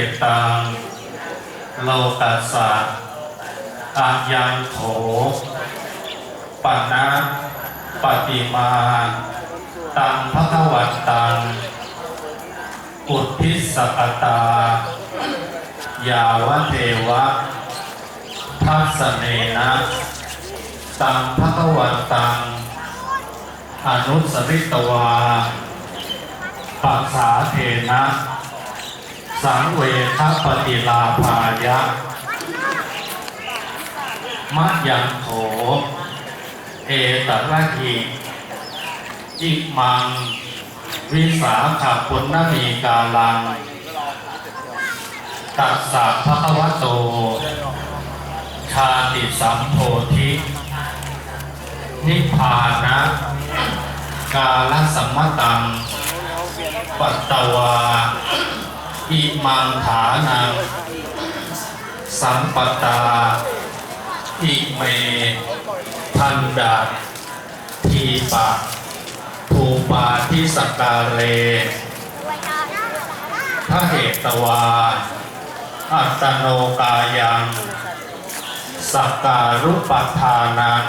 เกตังโลตัสสะอายังโถปะนะปฏิมา ตังพระวัตตังอุทธิสกตา ยาวะเทวะทัสเนนะ ตังพระคะวัตตัง อนุสริตวาปัสสาเทนะ สังเวทปฏิลาภายะมะยังโถ เอตระหิอิมัง วิสาขปุณณมีกาลัง ตัสสะภะคะวะโต ชาติสัมโพธิ นิพพานะกาลสัมมตัง ปัตตวา อิมังฐานังสัมปตาอิเมพันดาทีปะภูปาทิสกาเรพระเหตวา อัตโนกายังสักการุปทานัง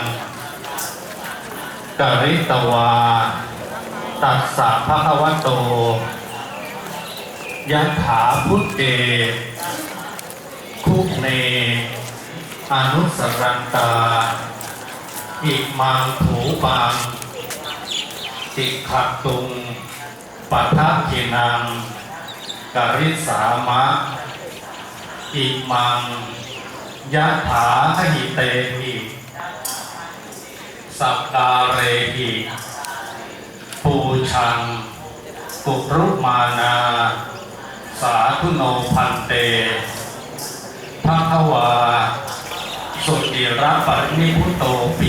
กริตวา ตัสสะภะคะวะโต ยัถาพุทเตคุเนอนุสรันตาอิมังถูปังติขัดตุงปัทะขินังกริสามะอิมังยะถาหหิเตหิสัปดาเรหิปูชังปุรุมานา สาธุโนพันเตภะคะวา สุติระปรินิพุตโตปิ